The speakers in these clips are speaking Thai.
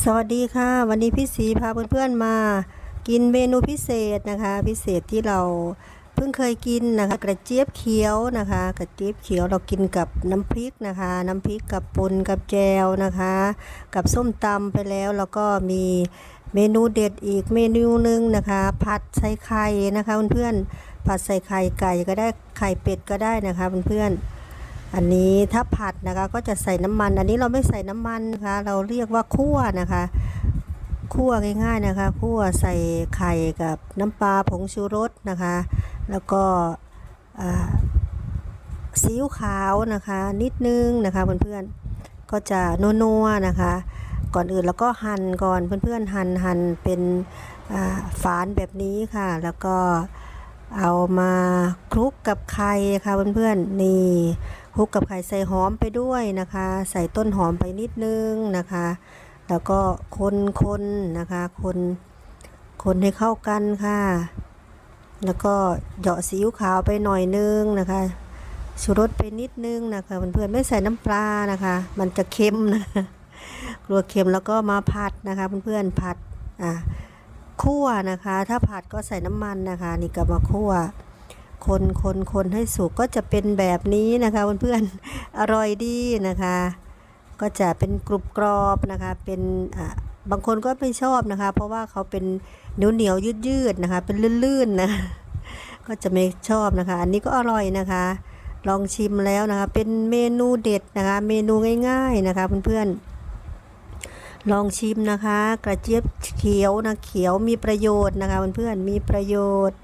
สวัสดีค่ะ วันนี้พี่สีพาเพื่อนๆมา กินเมนูพิเศษนะคะ พิเศษที่เราเพิ่งเคยกินนะคะ กระเจี๊ยบเขียวนะคะ กระเจี๊ยบเขียวเรากินกับน้ำพริกนะคะ น้ำพริกกับปุนกับแจวนะคะ กับส้มตำไปแล้วแล้วก็มีเมนูเด็ดอีกเมนูหนึงนะคะ ผัดใส่ไข่นะคะเพื่อนๆผัดใส่ไข่ไก่ก็ได้ไข่เป็ดก็ได้นะคะเพื่อนๆ อันนี้ถ้าผัดนะคะก็จะใส่น้ำมัน อันนี้เราไม่ใส่น้ำมันนะคะเราเรียกว่าคั่วนะคะคั่วง่ายๆนะคะคั่วใส่ไข่กับน้ำปลาผงชูรสนะคะ แล้วก็ซีอิ๊วขาวนะคะ นิดนึงนะคะเพื่อนๆก็จะนัวๆนะคะ ก่อนอื่นแล้วก็หั่นก่อนเพื่อนๆหั่นหั่นเป็นฝานแบบนี้ค่ะ แล้วก็เอามาคลุกกับไข่ค่ะเพื่อนๆนี่ คลุกกับไข่ใส่หอมไปด้วยนะคะ ใส่ต้นหอมไปนิดนึงนะคะ แล้วก็คนคนนะคะคนคนให้เข้ากันค่ะ แล้วก็เหยาะซีอิ๊วขาวไปหน่อยนึงนะคะชูรสไปนิดนึงนะคะเพื่อนๆไม่ใส่น้ำปลานะคะ มันจะเค็มนะกลัวเค็มแล้วก็มาผัดนะคะเพื่อนๆผัดอะคั่วนะคะ ถ้าผัดก็ใส่น้ำมันนะคะ นี่ก็มาคั่ว คนคนคนให้สุกก็จะเป็นแบบนี้นะคะเพื่อนๆอร่อยดีนะคะ ก็จะเป็นกรุบกรอบนะคะเป็นอ่าบางคนก็ไม่ชอบนะคะ เพราะว่าเขาเป็นเหนียวเหนียวยืดยืดๆนะคะ เป็นลื่นๆนะก็จะไม่ชอบนะคะ อันนี้ก็อร่อยนะคะ ลองชิมแล้วนะคะ เป็นเมนูเด็ดนะคะ เมนูง่าย ๆนะคะเพื่อนๆลองชิมนะคะ กระเจี๊ยบเขียวนะเขียวมีประโยชน์นะคะเพื่อนๆมีประโยชน์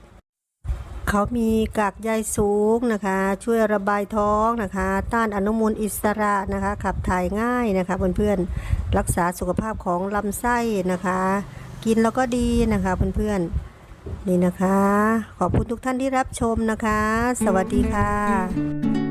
เขามีกากใยสูงนะคะ ช่วยระบายท้องนะคะ ต้านอนุมูลอิสระนะคะ ขับถ่ายง่ายนะคะเพื่อนๆรักษาสุขภาพของลำไส้นะคะ กินแล้วก็ดีนะคะเพื่อนๆนี่นะคะ ขอบคุณทุกท่านที่รับชมนะคะ สวัสดีค่ะ